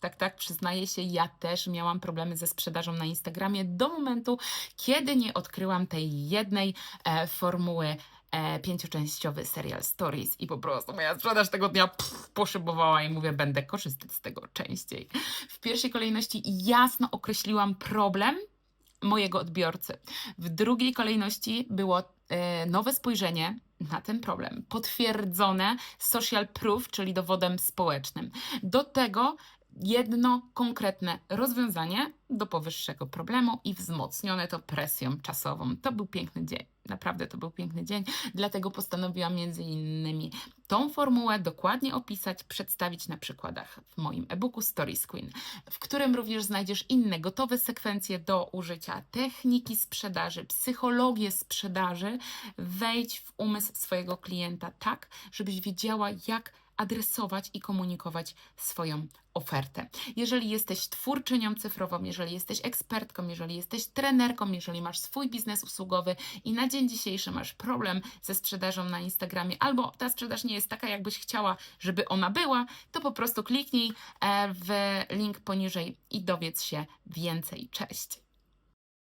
Tak, tak, przyznaję się, ja też miałam problemy ze sprzedażą na Instagramie do momentu, kiedy nie odkryłam tej jednej e, formuły e, pięcioczęściowy serial Stories i po prostu moja sprzedaż tego dnia pff, poszybowała i mówię, będę korzystać z tego częściej. W pierwszej kolejności jasno określiłam problem mojego odbiorcy. W drugiej kolejności było e, nowe spojrzenie na ten problem, potwierdzone social proof, czyli dowodem społecznym. Do tego jedno konkretne rozwiązanie do powyższego problemu i wzmocnione to presją czasową. To był piękny dzień. Naprawdę to był piękny dzień, dlatego postanowiłam między innymi tą formułę dokładnie opisać, przedstawić na przykładach w moim e-booku Stories Queen, w którym również znajdziesz inne gotowe sekwencje do użycia, techniki sprzedaży, psychologię sprzedaży. Wejdź w umysł swojego klienta tak, żebyś wiedziała, jak adresować i komunikować swoją ofertę. Jeżeli jesteś twórczynią cyfrową, jeżeli jesteś ekspertką, jeżeli jesteś trenerką, jeżeli masz swój biznes usługowy i na dzień dzisiejszy masz problem ze sprzedażą na Instagramie, albo ta sprzedaż nie jest taka, jakbyś chciała, żeby ona była, to po prostu kliknij e, w link poniżej i dowiedz się więcej. Cześć!